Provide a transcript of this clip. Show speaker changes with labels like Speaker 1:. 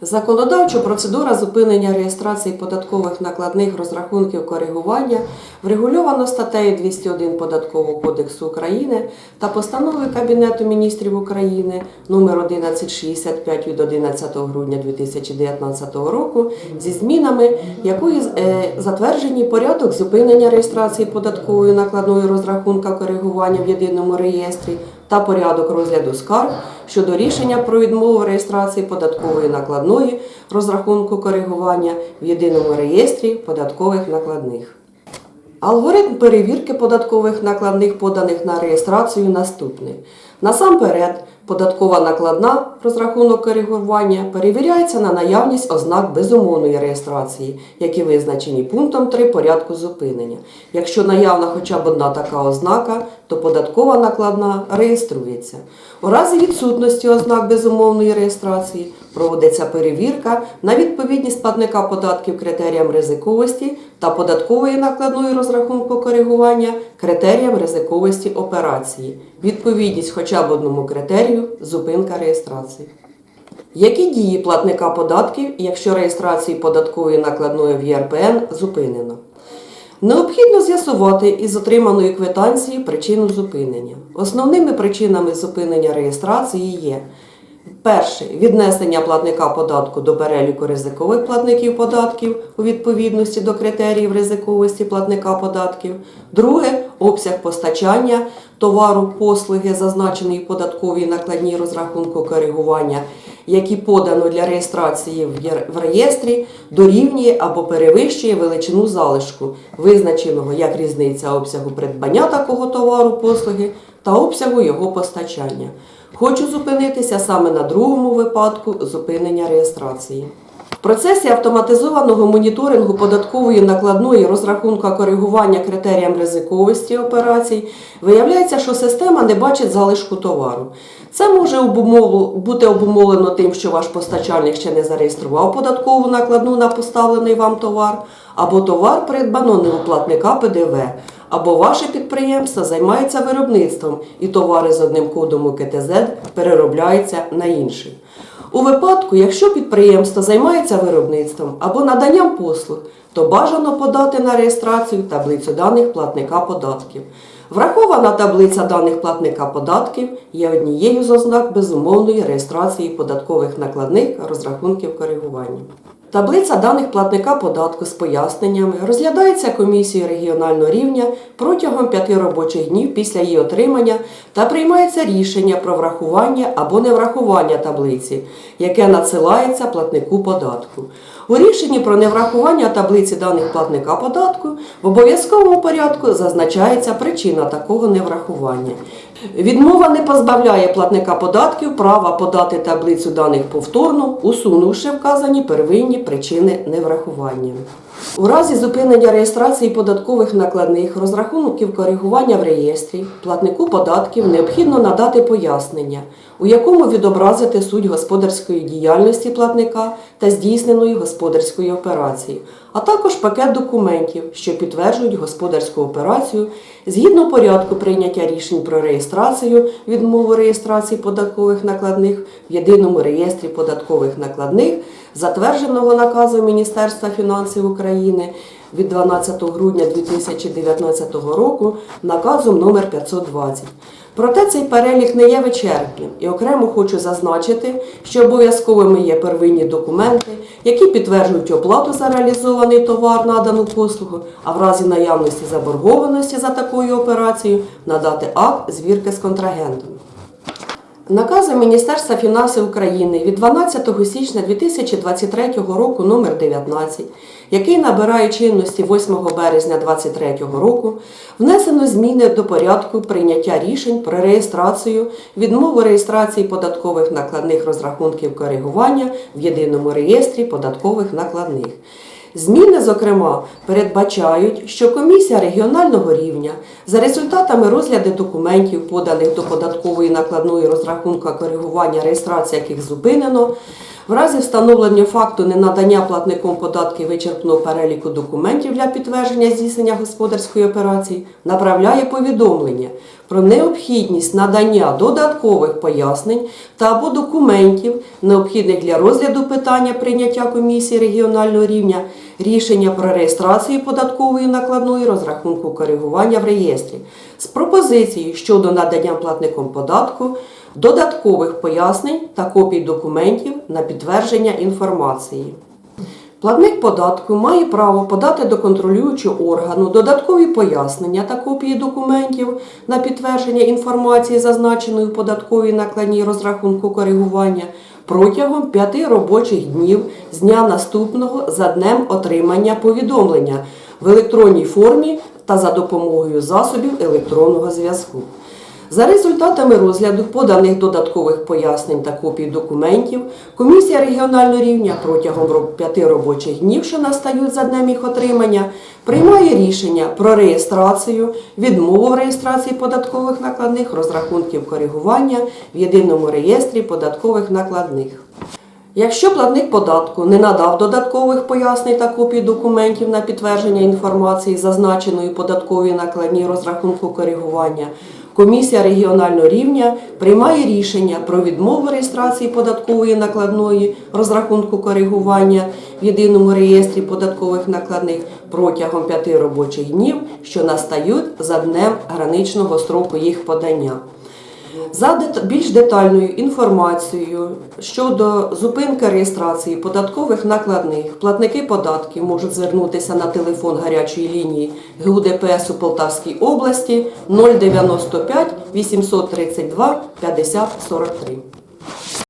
Speaker 1: Законодавча процедура зупинення реєстрації податкових накладних розрахунків коригування врегульовано статтею 201 Податкового кодексу України та постанови Кабінету міністрів України номер 1165 від 11 грудня 2019 року зі змінами, якою е, затверджені порядок зупинення реєстрації податкової накладної розрахунка коригування в єдиному реєстрі та порядок розгляду скарг щодо рішення про відмову реєстрації податкової накладної розрахунку коригування в єдиному реєстрі податкових накладних. Алгоритм перевірки податкових накладних, поданих на реєстрацію, наступний. Насамперед, податкова накладна розрахунок коригування перевіряється на наявність ознак безумовної реєстрації, які визначені пунктом 3 порядку зупинення. Якщо наявна хоча б одна така ознака, то податкова накладна реєструється. У разі відсутності ознак безумовної реєстрації проводиться перевірка на відповідність платника податків критеріям ризиковості та податкової накладної розрахунку коригування критеріям ризиковості операції. Відповідність хоча б одному критерію зупинка реєстрації. Які дії платника податків, якщо реєстрації податкової накладної в ЄРПН зупинено? Необхідно з'ясувати із отриманої квитанції причину зупинення. Основними причинами зупинення реєстрації є перше віднесення платника податку до переліку ризикових платників податків у відповідності до критеріїв ризиковості платника податків, друге обсяг постачання товару, послуги, зазначеної в податковій накладній розрахунку коригування, які подано для реєстрації в реєстрі, дорівнює або перевищує величину залишку, визначеного як різниця обсягу придбання такого товару, послуги та обсягу його постачання. Хочу зупинитися саме на другому випадку зупинення реєстрації. В процесі автоматизованого моніторингу податкової накладної розрахунка коригування критеріям ризиковості операцій виявляється, що система не бачить залишку товару. Це може бути обумовлено тим, що ваш постачальник ще не зареєстрував податкову накладну на поставлений вам товар, або товар придбано не у платника ПДВ, або ваше підприємство займається виробництвом і товари з одним кодом УКТЗ переробляються на інший. У випадку, якщо підприємство займається виробництвом або наданням послуг, то бажано подати на реєстрацію таблицю даних платника податків. Врахована таблиця даних платника податків є однією з ознак безумовної реєстрації податкових накладних розрахунків коригування. Таблиця даних платника податку з поясненнями розглядається комісією регіонального рівня протягом п'яти робочих днів після її отримання та приймається рішення про врахування або неврахування таблиці, яке надсилається платнику податку. У рішенні про неврахування таблиці даних платника податку в обов'язковому порядку зазначається причина такого неврахування. Відмова не позбавляє платника податків права подати таблицю даних повторно, усунувши вказані первинні причини неврахування. У разі зупинення реєстрації податкових накладних розрахунків коригування в реєстрі платнику податків необхідно надати пояснення, у якому відобразити суть господарської діяльності платника та здійсненої господарської операції, а також пакет документів, що підтверджують господарську операцію згідно порядку прийняття рішень про реєстрацію відмову реєстрації податкових накладних в єдиному реєстрі податкових накладних, затвердженого наказом Міністерства фінансів України від 12 грудня 2019 року наказом номер 520. Проте цей перелік не є вичерпним і окремо хочу зазначити, що обов'язковими є первинні документи, які підтверджують оплату за реалізований товар, надану послугу, а в разі наявності заборгованості за такою операцією надати акт звірки з контрагентом. Наказом Міністерства фінансів України від 12 січня 2023 року номер 19, який набирає чинності 8 березня 2023 року, внесено зміни до порядку прийняття рішень про реєстрацію, відмову реєстрації податкових накладних розрахунків коригування в єдиному реєстрі податкових накладних. Зміни, зокрема, передбачають, що комісія регіонального рівня за результатами розгляду документів, поданих до податкової накладної розрахунка коригування реєстрації яких зупинено, В разі встановлення факту ненадання платником податків вичерпного переліку документів для підтвердження здійснення господарської операції направляє повідомлення про необхідність надання додаткових пояснень та або документів, необхідних для розгляду питання прийняття комісії регіонального рівня, рішення про реєстрацію податкової накладної розрахунку коригування в реєстрі з пропозицією щодо надання платником податку додаткових пояснень та копій документів на підтвердження інформації. Платник податку має право подати до контролюючого органу додаткові пояснення та копії документів на підтвердження інформації, зазначеної в податковій накладній розрахунку коригування протягом п'яти робочих днів з дня наступного за днем отримання повідомлення в електронній формі та за допомогою засобів електронного зв'язку. За результатами розгляду поданих додаткових пояснень та копій документів, комісія регіонального рівня протягом п'яти робочих днів, що настають за днем їх отримання, приймає рішення про реєстрацію, відмову в реєстрації податкових накладних, розрахунків коригування в єдиному реєстрі податкових накладних. Якщо платник податку не надав додаткових пояснень та копій документів на підтвердження інформації, зазначеної податковій накладній розрахунку коригування, комісія регіонального рівня приймає рішення про відмову реєстрації податкової накладної розрахунку коригування в єдиному реєстрі податкових накладних протягом п'яти робочих днів, що настають за днем граничного строку їх подання. За більш детальною інформацією щодо зупинки реєстрації податкових накладних, платники податків можуть звернутися на телефон гарячої лінії ГУ ДПС у Полтавській області 095 832 50 43.